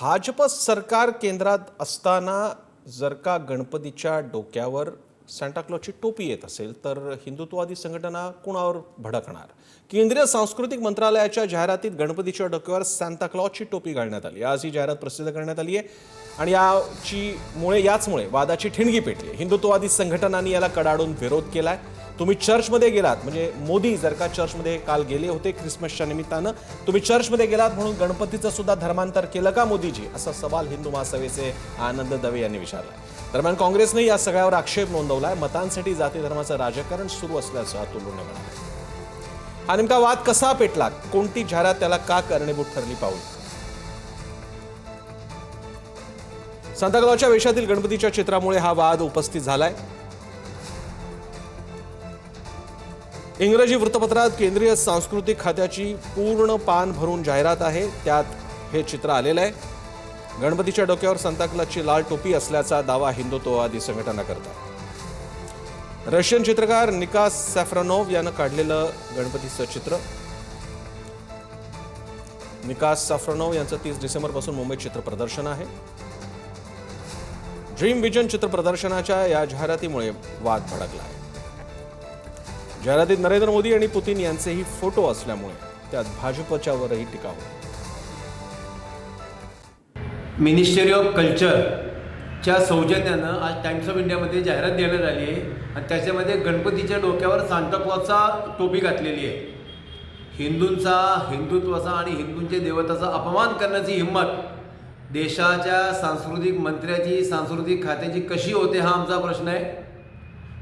भाजप सरकार केंद्रात असताना जर का गणपतीच्या डोक्यावर सँटाक्लॉजची टोपी येत असेल तर हिंदुत्ववादी संघटना कुणावर भडकणार? केंद्रीय सांस्कृतिक मंत्रालयाच्या जाहिरातीत गणपतीच्या डोक्यावर सांताक्लॉजची टोपी घालण्यात आली. आज ही जाहिरात प्रसिद्ध करण्यात आली आहे. आणि याची मुळे याचमुळे वादाची ठिणगी पेटली. हिंदुत्ववादी संघटनांनी याला कडाडून विरोध केला आहे तुम्ही चर्चमध्ये गेलात म्हणजे मोदी जर का चर्चमध्ये काल गेले होते ख्रिसमसच्या निमित्तानं तुम्ही चर्चमध्ये गेलात म्हणून गणपतीचं सुद्धा धर्मांतर केलं का मोदीजी? असा सवाल हिंदू महासभेचे आनंद दवे यांनी विचारला दरम्यान काँग्रेसने या सगळ्यावर आक्षेप नोंदवलाय. मतांसाठी जाती धर्माचं राजकारण सुरू असल्याचं अतुलने म्हणाले. हा नेमका वाद कसा पेटला? कोणती जाहिरात त्याला का कारणीभूत ठरली पाऊल सांताक्लॉजच्या वेशातील गणपतीच्या चित्रामुळे हा वाद उपस्थित झालाय. इंग्रजी वृत्तपत्रात केंद्रीय सांस्कृतिक खात्याची पूर्ण पान भरून जाहिरात आहे. त्यात हे चित्र आलेलं आहे. गणपतीच्या डोक्यावर सांताक्लॉजची लाल टोपी असल्याचा दावा हिंदुत्ववादी संघटना करतात. रशियन चित्रकार निकास सॅफ्रनोव यानं काढलेलं गणपतीचं चित्र. निकास सॅफ्रनोव यांचं तीस डिसेंबरपासून मुंबईत चित्र प्रदर्शन आहे. ड्रीम विजन चित्र प्रदर्शनाच्या या जाहिरातीमुळे वाद भडकला आहे. जाहिरातीत नरेंद्र मोदी आणि पुतीन यांचेही फोटो असल्यामुळे त्यात भाजपच्यावरही टीका होती. मिनिस्ट्री ऑफ कल्चरच्या सौजन्यानं आज टाइम्स ऑफ इंडियामध्ये जाहिरात देण्यात आली आहे. आणि त्याच्यामध्ये गणपतीच्या डोक्यावर सांताक्लॉजचा टोपी घातलेली आहे. हिंदूंचा हिंदुत्वाचा आणि हिंदूंच्या देवताचा अपमान करण्याची हिंमत देशाच्या सांस्कृतिक मंत्र्याची सांस्कृतिक खात्याची कशी होते हा आमचा प्रश्न आहे.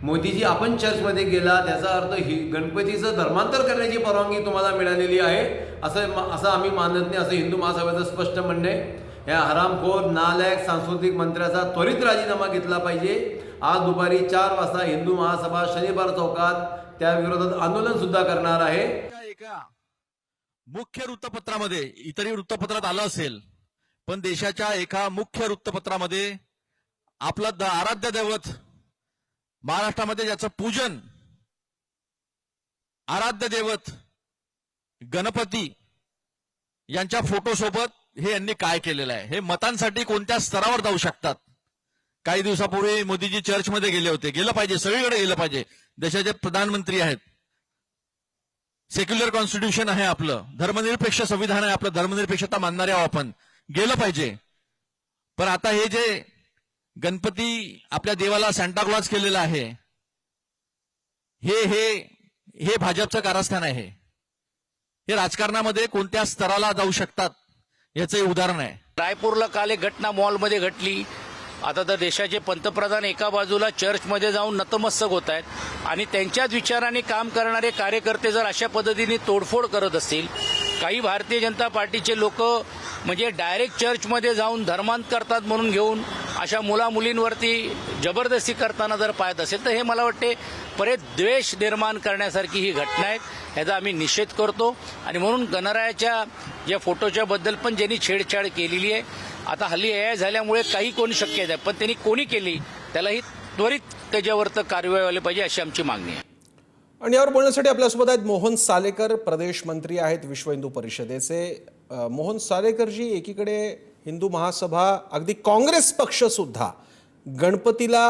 मोदीजी आपण चर्चमध्ये गेला त्याचा अर्थ ही गणपतीचं धर्मांतर करण्याची परवानगी तुम्हाला मिळालेली आहे. असं असं आम्ही मानत नाही असं हिंदू महासभेचं स्पष्ट म्हणणं आहे. या हरामखोर नालायक सांस्कृतिक मंत्र्याचा त्वरित राजीनामा घेतला पाहिजे. आज दुपारी चार वाजता हिंदू महासभा शनिवार चौकात त्या विरोधात आंदोलन सुद्धा करणार आहे. एका मुख्य वृत्तपत्रामध्ये इतरही वृत्तपत्रात आलं असेल पण देशाच्या एका मुख्य वृत्तपत्रामध्ये आपलं द आराध्य दैवत महाराष्ट्रामध्ये ज्याचं पूजन आराध्य दैवत गणपती यांच्या फोटोसोबत हे यांनी काय केलेलं आहे? हे मतांसाठी कोणत्या स्तरावर जाऊ शकतात? काही दिवसापूर्वी मोदीजी चर्चमध्ये गेले होते. गेलं पाहिजे सगळीकडे गेलं पाहिजे. देशाचे प्रधानमंत्री आहेत. सेक्युलर कॉन्स्टिट्यूशन आहे आपलं. धर्मनिरपेक्ष संविधान आहे आपलं. धर्मनिरपेक्षता मानणारे आहोत आपण. गेलं पाहिजे. पण आता हे जे गणपती आपल्या देवाला सॅन्टाक्लॉज केलेलं आहे हे हे हे भाजपचं कारस्थान आहे. हे राजकारणामध्ये कोणत्या स्तराला जाऊ शकतात? याचंही उदाहरण आहे. रायपूरला काल एक घटना मॉलमध्ये घडली. आता तर देशाचे पंतप्रधान एका बाजूला चर्चमध्ये जाऊन नतमस्तक होत आहेत आणि त्यांच्याच विचाराने काम करणारे कार्यकर्ते जर अशा पद्धतीने तोडफोड करत असतील काही भारतीय जनता पार्टीचे लोक म्हणजे डायरेक्ट चर्चमध्ये जाऊन धर्मांत करतात म्हणून घेऊन अशा मुला मुलींवरती जबरदस्ती करताना जर पाहत असेल तर हे मला वाटते परत द्वेष निर्माण करण्यासारखी ही घटना आहे. याचा आम्ही निषेध करतो. आणि म्हणून गणरायाच्या या फोटोच्या बद्दल पण ज्यांनी छेडछाड केलेली आहे आता हल्ली ए झाल्यामुळे काही कोणी शक्य आहे पण त्यांनी कोणी केली त्यालाही त्वरित त्याच्यावर तर कारवाई व्हायला पाहिजे अशी आमची मागणी आहे. आणि यावर बोलण्यासाठी आपल्यासोबत आहेत मोहन सालेकर प्रदेश मंत्री आहेत विश्व हिंदू परिषदेचे. मोहन सालेकरजी एकीकडे हिंदू महासभा अगदी काँग्रेस पक्ष सुद्धा गणपतीला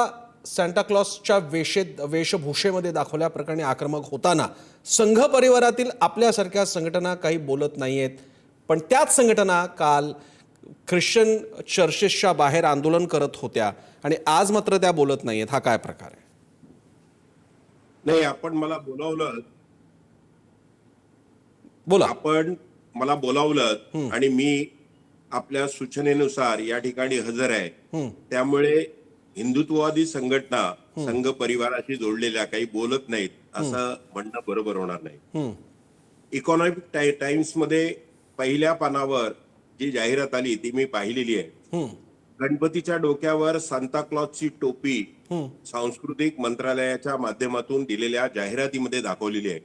सांताक्लॉसच्या वेशेत वेशभूषेमध्ये दाखवल्याप्रकरणी आक्रमक होताना संघ परिवारातील आपल्यासारख्या संघटना काही बोलत नाहीयेत. पण त्याच संघटना काल ख्रिश्चन चर्चेसच्या बाहेर आंदोलन करत होत्या आणि आज मात्र त्या बोलत नाहीयेत. हा काय प्रकार आहे? नाही आपण मला बोलावलं. बोला. आपण मला बोलावलं आणि मी आपल्या सूचनेनुसार या ठिकाणी हजर आहे. त्यामुळे हिंदुत्ववादी संघटना संघ परिवाराशी जोडलेल्या काही बोलत नाहीत असं म्हणणं बरोबर होणार नाही. इकॉनॉमिक टाइ- टाइम्समध्ये पहिल्या पानावर जी जाहिरात आली ती मी पाहिलेली आहे. गणपतीच्या डोक्यावर सांताक्लॉजची टोपी सांस्कृतिक मंत्रालयाच्या माध्यमातून दिलेल्या जाहिरातीमध्ये दाखवलेली आहे.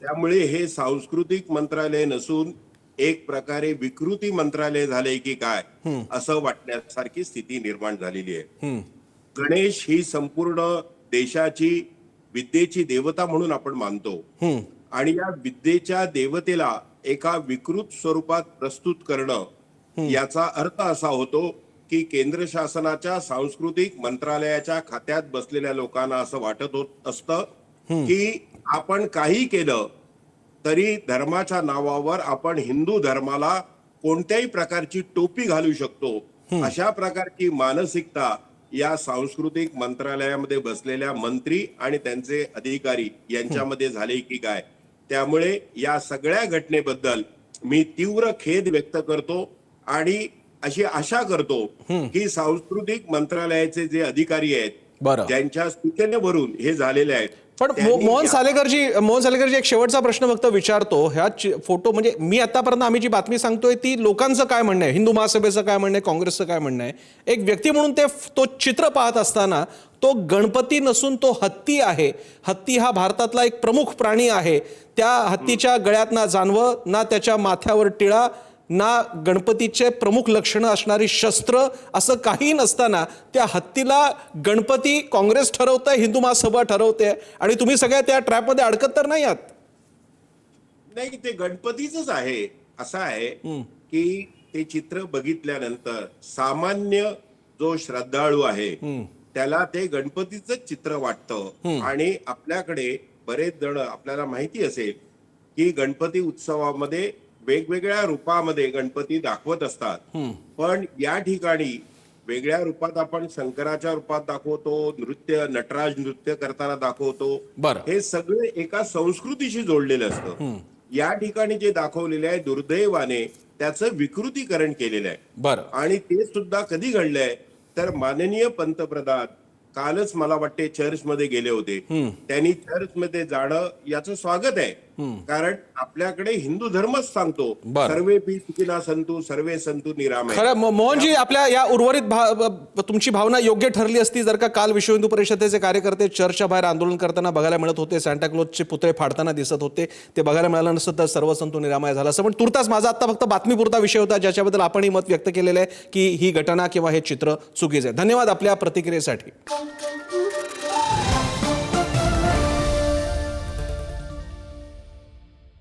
त्यामुळे हे सांस्कृतिक मंत्रालय नसून एक प्रकारे विकृती मंत्रालय झाले की काय असं वाटण्यासारखी स्थिती निर्माण झालेली आहे. गणेश ही संपूर्ण देशाची विद्येची देवता म्हणून आपण मानतो. आणि या विद्येच्या देवतेला एका विकृत स्वरूपात प्रस्तुत करणं याचा अर्थ असा होतो की केंद्र शासनाच्या सांस्कृतिक मंत्रालयाच्या खात्यात बसलेल्या लोकांना असं वाटत होत असतं की आपण काही केलं तरी धर्माच्या नावावर आपण हिंदू धर्माला कोणत्याही प्रकारची टोपी घालू शकतो. अशा प्रकारची मानसिकता या सांस्कृतिक मंत्रालयामध्ये बसलेल्या मंत्री आणि त्यांचे अधिकारी यांच्यामध्ये झाले की काय? त्यामुळे या सगळ्या घटनेबद्दल मी तीव्र खेद व्यक्त करतो आणि अशी आशा करतो की सांस्कृतिक मंत्रालयाचे जे अधिकारी आहेत बरं. ज्यांच्या सूचनेवरून हे झालेले आहेत पण मोहन सालेकरजी मोहन सालेकरजी एक शेवटचा प्रश्न फक्त विचारतो. ह्या फोटो म्हणजे मी आतापर्यंत आम्ही जी बातमी सांगतोय ती लोकांचं काय म्हणणं आहे? हिंदू महासभेचं काय म्हणणं आहे? काँग्रेसचं काय म्हणणं आहे? एक व्यक्ती म्हणून ते तो चित्र पाहत असताना तो गणपती नसून तो हत्ती आहे. हत्ती हा भारतातला एक प्रमुख प्राणी आहे. त्या हत्तीच्या गळ्यात ना जानवं ना त्याच्या माथ्यावर टिळा ना गणपतीचे प्रमुख लक्षणं असणारी शस्त्र असं काही नसताना त्या हत्तीला गणपती काँग्रेस ठरवतंय हिंदू महासभा ठरवते आणि तुम्ही सगळ्या त्या ट्रॅपमध्ये अडकत तर नाही आहात. नाही ते गणपतीच आहे. असं आहे की ते चित्र बघितल्यानंतर सामान्य जो श्रद्धाळू आहे त्याला ते गणपतीच चित्र वाटतं. आणि आपल्याकडे बरेच जण आपल्याला माहिती असेल की गणपती उत्सवामध्ये वेगवेगळ्या रूपामध्ये गणपती दाखवत असतात. पण या ठिकाणी वेगळ्या रूपात आपण शंकराच्या रूपात दाखवतो नृत्य नटराज नृत्य करताना दाखवतो. बरं. हे सगळे एका संस्कृतीशी जोडलेलं असतं. या ठिकाणी जे दाखवलेले आहे दुर्दैवाने त्याचं विकृतीकरण केलेलं आहे. बरं. आणि ते सुद्धा कधी घडलंय? तर माननीय पंतप्रधान कालच मला वाटते चर्चमध्ये गेले होते. त्यांनी चर्चमध्ये जाणं याचं स्वागत आहे. कारण आपल्याकडे हिंदू धर्मच सांगतो. सर्वे पी सुखिना संतू सर्वे संतू निरामय खरं मो- मोहनजी आपल्या या उर्वरित तुमची भावना योग्य ठरली असती जर का काल विश्व हिंदू परिषदेचे कार्यकर्ते चर्चच्या बाहेर आंदोलन करताना बघायला मिळत होते सांताक्लोजचे पुतळे फाडताना दिसत होते ते बघायला मिळालं नसतं तर सर्व संतो निरामय झालं असं पण तुर्तास माझा आता फक्त बातमीपुरता विषय होता ज्याच्याबद्दल आपणही मत व्यक्त केलेलं आहे की ही घटना किंवा हे चित्र चुकीचं आहे. धन्यवाद आपल्या प्रतिक्रियेसाठी.